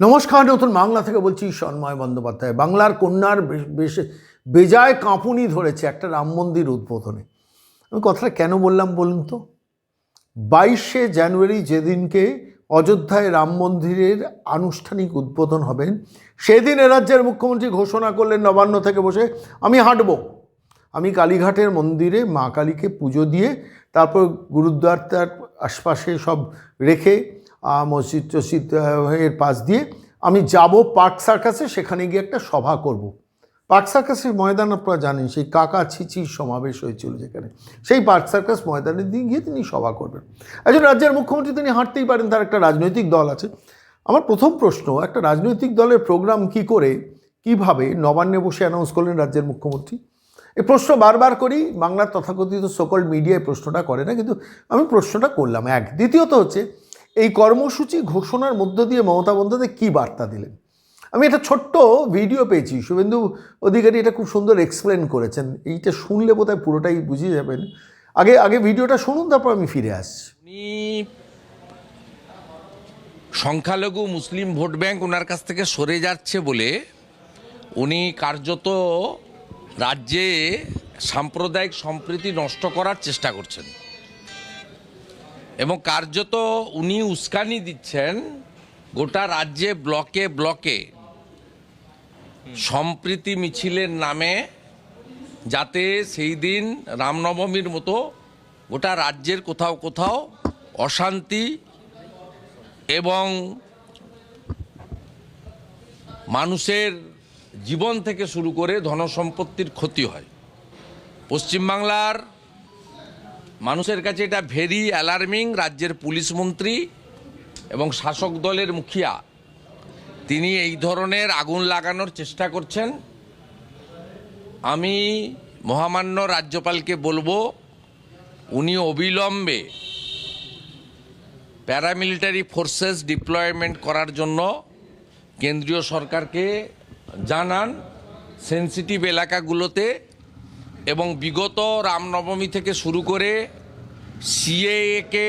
নমস্কার, নতুন বাংলা থেকে বলছি সন্ময় বন্দ্যোপাধ্যায়। বাংলার কন্যার বেশ বেজায় কাঁপুনি ধরেছে একটা রাম মন্দির উদ্বোধনে। আমি কথাটা কেন বললাম বলুন তো? বাইশে জানুয়ারি যেদিনকে অযোধ্যায় রাম মন্দিরের আনুষ্ঠানিক উদ্বোধন হবেন সেদিন রাজ্যের মুখ্যমন্ত্রী ঘোষণা করলেন নবান্ন থেকে বসে, আমি হাঁটবো। আমি কালীঘাটের মন্দিরে মা কালীকে পুজো দিয়ে, তারপর গুরুদ্বারটার আশপাশে সব রেখে মসজিদ টসজিদ এর পাশ দিয়ে আমি যাব পার্ক সার্কাসে, সেখানে গিয়ে একটা সভা করব। পার্ক সার্কাসের ময়দান আপনারা জানেন, সেই কাকা ছিচির সমাবেশ হয়েছিল যেখানে। সেই পার্ক সার্কাস ময়দানের দিয়ে গিয়ে তিনি সভা করবেন। একজন রাজ্যের মুখ্যমন্ত্রী, তিনি হাঁটতেই পারেন, তার একটা রাজনৈতিক দল আছে। আমার প্রথম প্রশ্ন, একটা রাজনৈতিক দলের প্রোগ্রাম কি করে, কীভাবে নবান্নে বসে অ্যানাউন্স করলেন রাজ্যের মুখ্যমন্ত্রী? এই প্রশ্ন বারবার করি বাংলার তথাকথিত সকল মিডিয়ায় প্রশ্নটা করে না, কিন্তু আমি প্রশ্নটা করলাম। এক, দ্বিতীয়ত হচ্ছে এই কর্মসূচি ঘোষণার মধ্য দিয়ে মমতা বন্দ্যোপাধ্যায় কী বার্তা দিলেন? আমি একটা ছোট্ট ভিডিও পেয়েছি, শুভেন্দু অধিকারী এটা খুব সুন্দর এক্সপ্লেন করেছেন। এইটা শুনলে বোধহয় পুরোটাই বুঝিয়ে যাবেন। আগে আগে ভিডিওটা শুনুন, তারপর আমি ফিরে আসছি। সংখ্যালঘু মুসলিম ভোট ব্যাংক ওনার কাছ থেকে সরে যাচ্ছে বলে উনি কার্যত রাজ্যে সাম্প্রদায়িক সম্প্রীতি নষ্ট করার চেষ্টা করছেন। এবং কার্যত উনি উস্কানি দিচ্ছেন গোটা রাজ্যে ব্লকে ব্লকে। সম্প্রীতি মিছিলের নামে যাতে সেই দিন রামনবমীর মতো গোটা রাজ্যের কোথাও কোথাও অশান্তি এবং মানুষের জীবন থেকে শুরু করে ধনসম্পত্তির ক্ষতি হয়। পশ্চিমবাংলার মানুষের কাছে এটা ভেরি অ্যালার্মিং রাজ্যের পুলিশ মন্ত্রী এবং শাসক দলের মুখিয়া। তিনি এই ধরনের আগুন লাগানোর চেষ্টা করছেন। আমি মহামান্য রাজ্যপালকে বলব, উনি অবিলম্বে প্যারামিলিটারি ফোর্সেস ডিপ্লয়মেন্ট করার জন্য কেন্দ্রীয় সরকারকে জানান সেন্সিটিভ এলাকাগুলোতে এবং বিগত রামনবমী থেকে শুরু করে সিএএকে,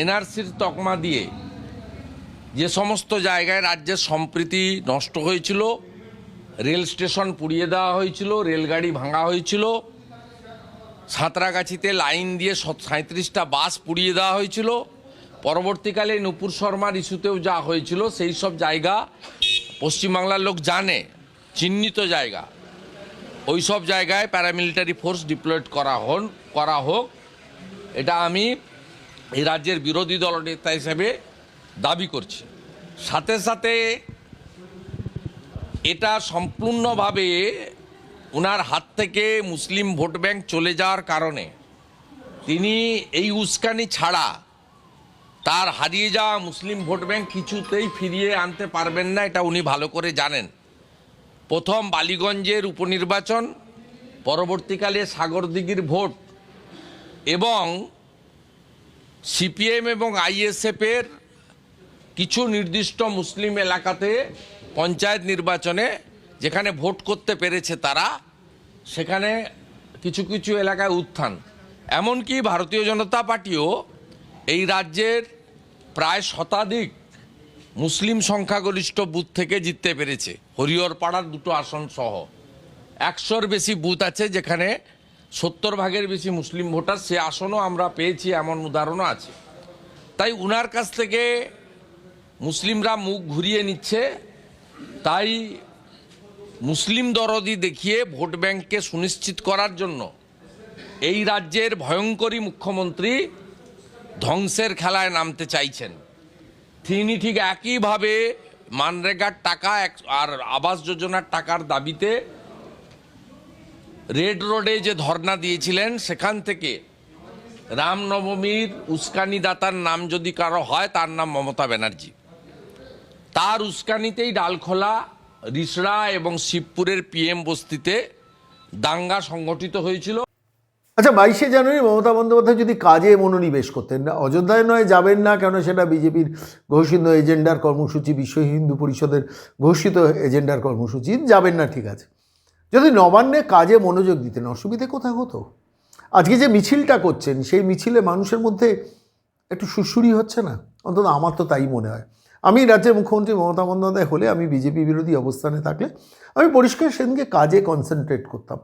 এনআরসির তকমা দিয়ে যে সমস্ত জায়গায় রাজ্যের সম্প্রীতি নষ্ট হয়েছিল, রেল স্টেশন পুড়িয়ে দেওয়া হয়েছিল, রেলগাড়ি ভাঙা হয়েছিল, সাঁতরাগাছিতে লাইন দিয়ে সাঁত্রিশটা বাস পুড়িয়ে দেওয়া হয়েছিল, পরবর্তীকালে নুপুর শর্মার ইস্যুতেও যা হয়েছিল, সেই সব জায়গা পশ্চিমবাংলার লোক জানে, চিহ্নিত জায়গা। ওই সব জায়গায় প্যারামিলিটারি ফোর্স ডিপ্লয়েড করা হন করা হোক এটা আমি এই রাজ্যের বিরোধী দলনেতা হিসেবে দাবি করছি। সাথে সাথে এটা সম্পূর্ণভাবে ওনার হাত থেকে মুসলিম ভোট ব্যাংক চলে যাওয়ার কারণে তিনি এই উস্কানি ছাড়া তার হারিয়ে যাওয়া মুসলিম ভোট ব্যাংক কিছুতেই ফিরিয়ে আনতে পারবেন না, এটা উনি ভালো করে জানেন। প্রথম বালিগঞ্জের উপনির্বাচন, পরবর্তীকালে সাগরদিঘির ভোট এবং সিপিএম এবং আইএসএফের কিছু নির্দিষ্ট মুসলিম এলাকাতে পঞ্চায়েত নির্বাচনে যেখানে ভোট করতে পেরেছে তারা, সেখানে কিছু কিছু এলাকায় উত্থান। এমনকি ভারতীয় জনতা পার্টিও এই রাজ্যের প্রায় শতাধিক মুসলিম সংখ্যাগরিষ্ঠ বুথ থেকে জিততে পেরেছে। হরিহরপাড়ার দুটো আসন সহ। একশোর বেশি বুথ আছে যেখানে সত্তর ভাগের বেশি মুসলিম ভোটার সে আসনও আমরা পেয়েছি, এমন উদাহরণও আছে। তাই উনার কাছ থেকে মুসলিমরা মুখ ঘুরিয়ে নিচ্ছে, তাই মুসলিম দরদি দেখিয়ে ভোট ব্যাংককে সুনিশ্চিত করার জন্য এই রাজ্যের ভয়ঙ্করী মুখ্যমন্ত্রী ধ্বংসের খেলায় নামতে চাইছেন। তিনি ঠিক একইভাবে মানরেগার টাকা আর আবাস যোজনার টাকার দাবিতে রেড রোডে যে ধর্ণা দিয়েছিলেন, সেখান থেকে রামনবমীর উস্কানিদাতার নাম যদি কারও হয়, তার নাম মমতা ব্যানার্জি। তার উস্কানিতেই ডালখোলা, রিসড়া এবং শিবপুরের পিএম বস্তিতে দাঙ্গা সংগঠিত হয়েছিল। আচ্ছা বাইশে জানুয়ারি মমতা বন্দ্যোপাধ্যায় যদি কাজে মনোনিবেশ করতেন, না, অযোধ্যায় নয়, যাবেন না কেন সেটা বিজেপির ঘোষিত এজেন্ডার কর্মসূচি, বিশ্ব হিন্দু পরিষদের ঘোষিত এজেন্ডার কর্মসূচি, যাবেন না, ঠিক আছে। যদি নবান্নে কাজে মনোযোগ দিতেন, অসুবিধে কোথায় হতো? আজকে যে মিছিলটা করছেন, সেই মিছিলে মানুষের মধ্যে একটু সুসুরি হচ্ছে না? অন্তত আমার তো তাই মনে হয়। আমি রাজ্যের মুখ্যমন্ত্রী মমতা বন্দ্যোপাধ্যায় হলে আমি বিজেপি বিরোধী অবস্থানে থাকলে আমি পরিষ্কার সেদিনকে কাজে কনসেন্ট্রেট করতাম।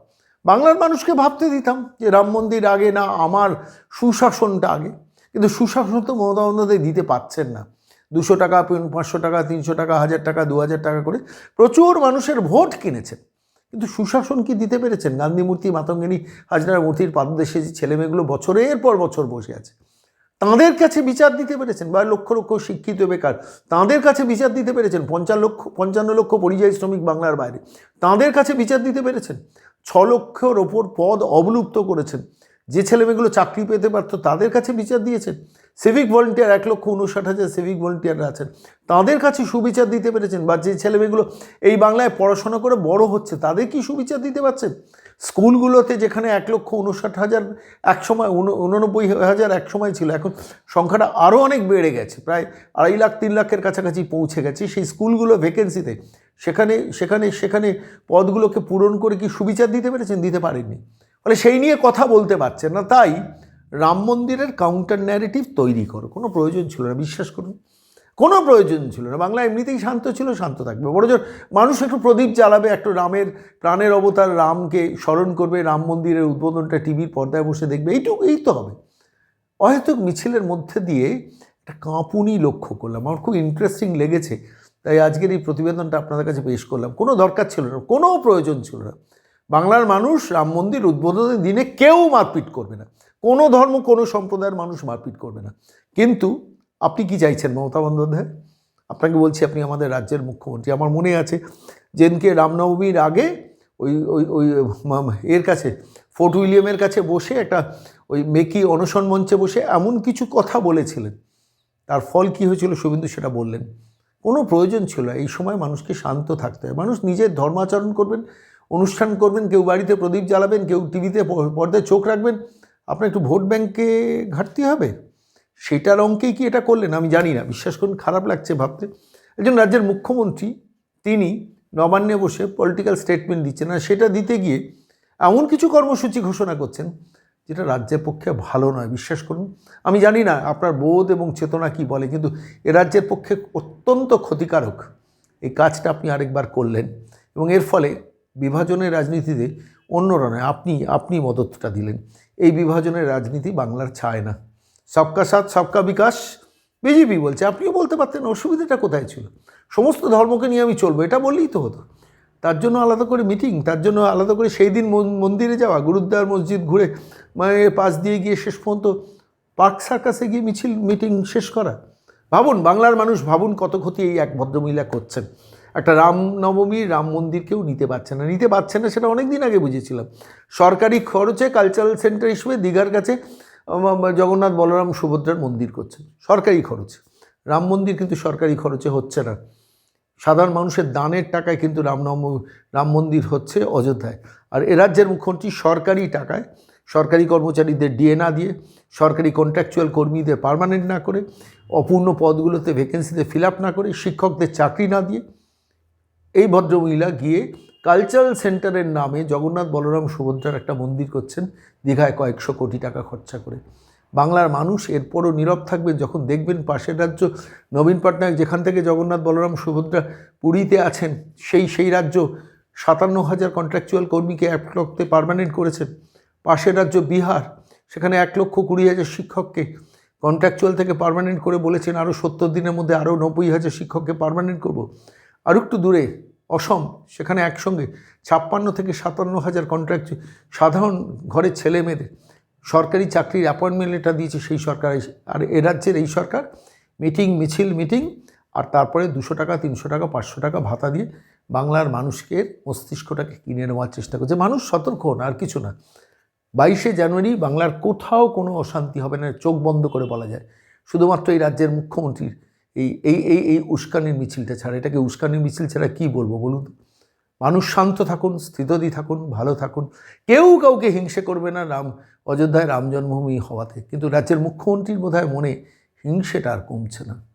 বাংলার মানুষকে ভাবতে দিতাম যে রাম মন্দির আগে না, আমার সুশাসনটা আগে। কিন্তু সুশাসন তো মমতা বন্দ্যোপাধ্যায় দিতে পারছেন না। দুশো টাকা, পাঁচশো টাকা, তিনশো টাকা, হাজার টাকা, দু হাজার টাকা করে প্রচুর মানুষের ভোট কিনেছেন। কিন্তু সুশাসন কি দিতে পেরেছেন? গান্ধী মূর্তি মাতঙ্গিনী হাজরা মূর্তির পাদদেশে যে ছেলেমেয়েগুলো বছরের পর বছর বসে আছে, তাঁদের কাছে বিচার দিতে পেরেছেন? বা লক্ষ লক্ষ শিক্ষিত বেকার, তাঁদের কাছে বিচার দিতে পেরেছেন? পঞ্চান্ন লক্ষ পঞ্চান্ন লক্ষ পরিযায়ী শ্রমিক বাংলার বাইরে, তাঁদের কাছে বিচার দিতে পেরেছেন? ছ লক্ষর ওপর পদ অবলুপ্ত করেছেন। যে ছেলেমেয়েগুলো চাকরি পেতে পারতো, তাদের কাছে বিচার দিয়েছেন। সিভিক ভলেন্টিয়ার এক লক্ষ উনষাট হাজার সিভিক ভলেন্টিয়াররা আছেন। তাদের কাছে সুবিচার দিতে পেরেছেন বা যে ছেলেমেয়েগুলো এই বাংলায় পড়াশোনা করে বড় হচ্ছে, তাদের কি সুবিচার দিতে পারছেন? স্কুলগুলোতে যেখানে এক লক্ষ উনষাট হাজার এক সময় উন- উননব্বই হাজার এক সময় ছিল, এখন সংখ্যাটা আরও অনেক বেড়ে গেছে, প্রায় আড়াই লাখ, তিন লাখের কাছাকাছি পৌঁছে গেছে। সেই স্কুলগুলো ভ্যাকেন্সিতে সেখানে সেখানে সেখানে পদগুলোকে পূরণ করে কি সুবিচার দিতে পেরেছেন? দিতে পারেননি। ফলে সেই নিয়ে কথা বলতে পারছেন না। তাই রাম মন্দিরের কাউন্টার ন্যারেটিভ তৈরি করো। কোনো প্রয়োজন ছিল না, বিশ্বাস করুন। কোনো প্রয়োজন ছিল না। বাংলা এমনিতেই শান্ত ছিল, শান্ত থাকবে। বড়জোর মানুষ একটু প্রদীপ জ্বালাবে, একটু রামের প্রাণের অবতার রামকে স্মরণ করবে, রাম মন্দিরের উদ্বোধনটা টিভির পর্দায় বসে দেখবে। এইটুকু, এই তো হবে। অহেতুক মিছিলের মধ্যে দিয়ে একটা কাঁপুনি লক্ষ্য করলাম। আমার খুব ইন্টারেস্টিং লেগেছে। তাই আজকের এই প্রতিবেদনটা আপনাদের কাছে পেশ করলাম। কোনো দরকার ছিল না, কোনো প্রয়োজন ছিল না। বাংলার মানুষ রাম মন্দির উদ্বোধনের দিনে কেউ মারপিট করবে না। কোনো ধর্ম, কোনো সম্প্রদায়ের মানুষ মারপিট করবে না। কিন্তু আপনি কি চাইছেন মমতা বন্দ্যোপাধ্যায়? আপনাকে বলছি, আপনি আমাদের রাজ্যের মুখ্যমন্ত্রী। আমার মনে আছে, যেদিনকে রামনবমীর আগে ওই ওই ওই এর কাছে, ফোর্ট উইলিয়ামের কাছে বসে একটা ওই মেকি অনশন মঞ্চে বসে এমন কিছু কথা বলেছিলেন। তার ফল কী হয়েছিল শুভেন্দু সেটা বললেন। কোনো প্রয়োজন ছিল। এই সময় মানুষকে শান্ত থাকতে হয়। মানুষ নিজের ধর্মাচরণ করবেন অনুষ্ঠান করবেন, কেউ বাড়িতে প্রদীপ জ্বালাবেন, কেউ টিভিতে পর্দায় চোখ রাখবেন, আপনার একটু ভোট ব্যাংকে ঘাটতি হবে? সেটার অঙ্কেই কি এটা করলেন? আমি জানি না, বিশ্বাস করুন, খারাপ লাগছে ভাবতে। একজন রাজ্যের মুখ্যমন্ত্রী, তিনি নবান্নে বসে পলিটিক্যাল স্টেটমেন্ট দিচ্ছেন আর সেটা দিতে গিয়ে এমন কিছু কর্মসূচি ঘোষণা করছেন, যেটা রাজ্যের পক্ষে ভালো নয়, বিশ্বাস করুন। আমি জানি না আপনার বোধ এবং চেতনা কি বলে, কিন্তু এ রাজ্যের পক্ষে অত্যন্ত ক্ষতিকারক এই কাজটা আপনি আরেকবার করলেন এবং এর ফলে বিভাজনের রাজনীতিতে অন্যরা নয়, আপনি আপনি মদতটা দিলেন। এই বিভাজনের রাজনীতি বাংলার চায় না। সবকা সাথ, সবকা বিকাশ, বিজেপি বলছে। আপনিও বলতে পারতেন অসুবিধাটা কোথায় ছিল? সমস্ত ধর্মকে নিয়ে আমি চলবো, এটা বললেই তো হতো। তার জন্য আলাদা করে মিটিং তার জন্য আলাদা করে সেই দিন মন- মন্দিরে যাওয়া, গুরুদ্বার মসজিদ ঘুরে, মায়ের পাশ দিয়ে গিয়ে শেষ পর্যন্ত পার্ক সার্কাসে গিয়ে মিছিল মিটিং শেষ করা। ভাবুন, বাংলার মানুষ ভাবুন কত ক্ষতি এই এক ভদ্রমহিলা করছেন। একটা রামনবমী রাম মন্দিরকেও নিতে পারছে না। নিতে পারছে না সেটা অনেক দিন আগে বুঝেছিলাম। সরকারি খরচে কালচারাল সেন্টার হিসেবে দীঘার কাছে জগন্নাথ বলরাম সুভদ্রার মন্দির করছেন। সরকারি খরচে। রাম মন্দির কিন্তু সরকারি খরচে হচ্ছে না। সাধারণ মানুষের দানের টাকায় কিন্তু রামনবম রাম মন্দির হচ্ছে অযোধ্যায়। আর এ রাজ্যের মুখ্যমন্ত্রী সরকারি টাকায়, সরকারি কর্মচারীদের ডিএ না দিয়ে, সরকারি কন্ট্রাকচুয়াল কর্মীদের পার্মানেন্ট না করে, অপূর্ণ পদগুলোতে ভ্যাকেন্সিতে ফিল আপ না করে, শিক্ষকদের চাকরি না দিয়ে এই ভদ্রমহিলা গিয়ে কালচারাল সেন্টারের নামে জগন্নাথ বলরাম সুভদ্রার একটা মন্দির করছেন, দীঘায় কয়েকশো কোটি টাকা খরচা করে। বাংলার মানুষ এরপরও নীরব থাকবে যখন দেখবেন পাশের রাজ্য নবীন পটনায়ক যেখান থেকে জগন্নাথ বলরাম সুভদ্রা পুরীতে আছেন, সেই সেই রাজ্য সাতান্ন হাজার কন্ট্রাকচুয়াল কর্মীকে এক লক্ষে পার্মানেন্ট করেছেন। পাশের রাজ্য বিহার, সেখানে এক লক্ষ কুড়ি হাজার শিক্ষককে কন্ট্রাকচুয়াল থেকে পারমানেন্ট করে বলেছেন, আরও সত্তর দিনের মধ্যে আরও নব্বই হাজার শিক্ষককে পারমানেন্ট করব। আর একটু দূরে, অসম, সেখানে একসঙ্গে ছাপ্পান্ন থেকে সাতান্ন হাজার কন্ট্রাক্ট সাধারণ ঘরের ছেলে মেয়েদের সরকারি চাকরির অ্যাপয়েন্টমেন্ট লেটার দিয়েছে সেই সরকার। আর এ রাজ্যের এই সরকার মিটিং মিছিল মিটিং আর তারপরে দুশো টাকা, তিনশো টাকা, পাঁচশো টাকা ভাতা দিয়ে বাংলার মানুষকে, মস্তিষ্কটাকে কিনে নেওয়ার চেষ্টা করছে। মানুষ সতর্ক হন, আর কিছু না। বাইশে জানুয়ারি বাংলার কোথাও কোনো অশান্তি হবে না, চোখ বন্ধ করে বলা যায়। শুধুমাত্র এই রাজ্যের মুখ্যমন্ত্রীর এই এই এই এই উস্কানির মিছিলটা ছাড়া, এটাকে উস্কানির মিছিল ছাড়া কী বলব বলুন? মানুষ শান্ত থাকুন, স্থিতদি থাকুন, ভালো থাকুন। কেউ কাউকে হিংসে করবে না রাম, অযোধ্যায় রাম জন্মভূমি হওয়াতে। কিন্তু রাজ্যের মুখ্যমন্ত্রীর বোধহয় মনে হিংসেটা আর কমছে না।